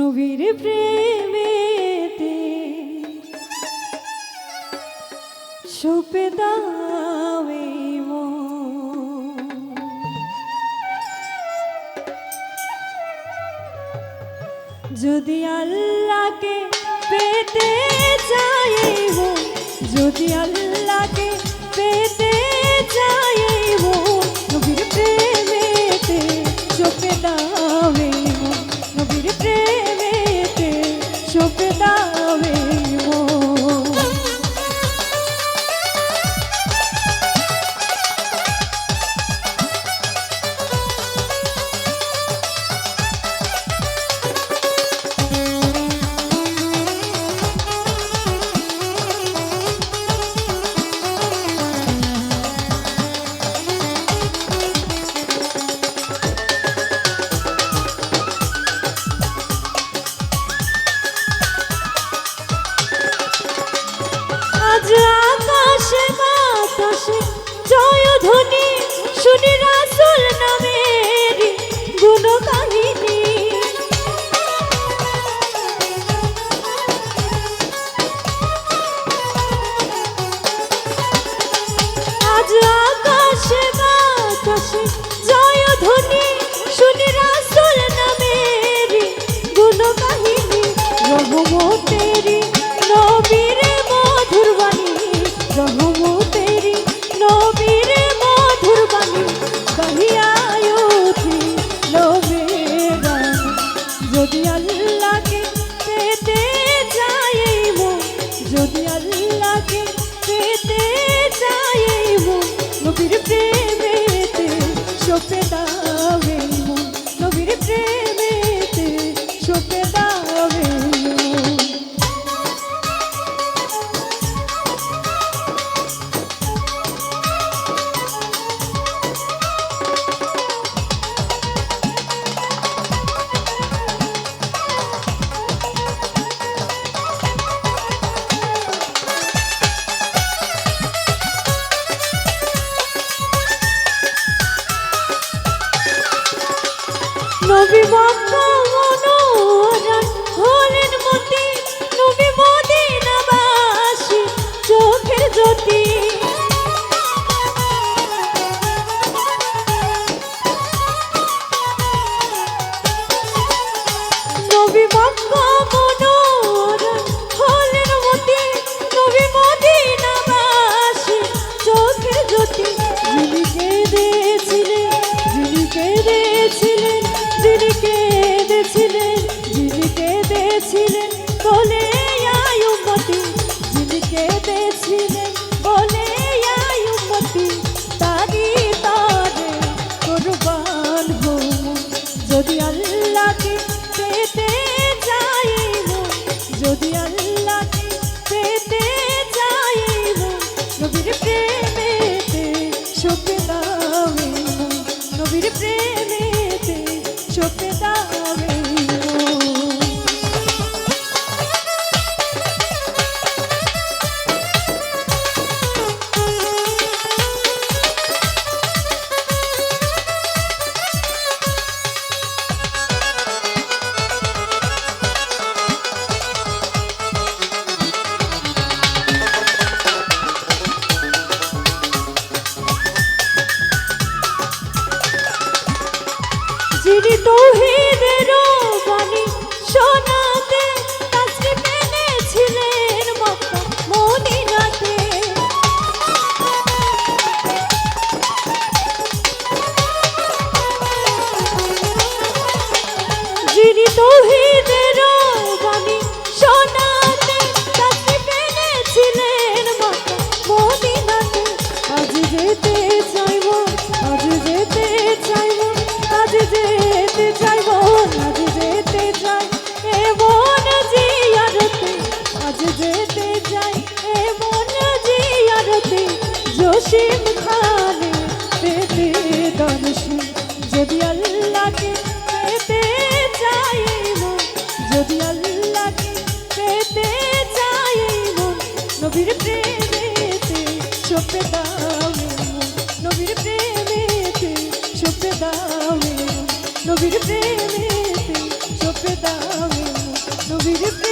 নবীর প্রেমেতে। সুপে যদি আল্লাহকে পেতে শুনি রাসুল নামে দর্শন যদি আল্লাহকে পেতে চাইল যদি আল্লাহকে পেতে চাইল নবীর প্রেমেতে সপে দাও নবীর প্রেমেতে সপে দাও নবীর প্রেমেতে সপে দাও নবীর প্রেম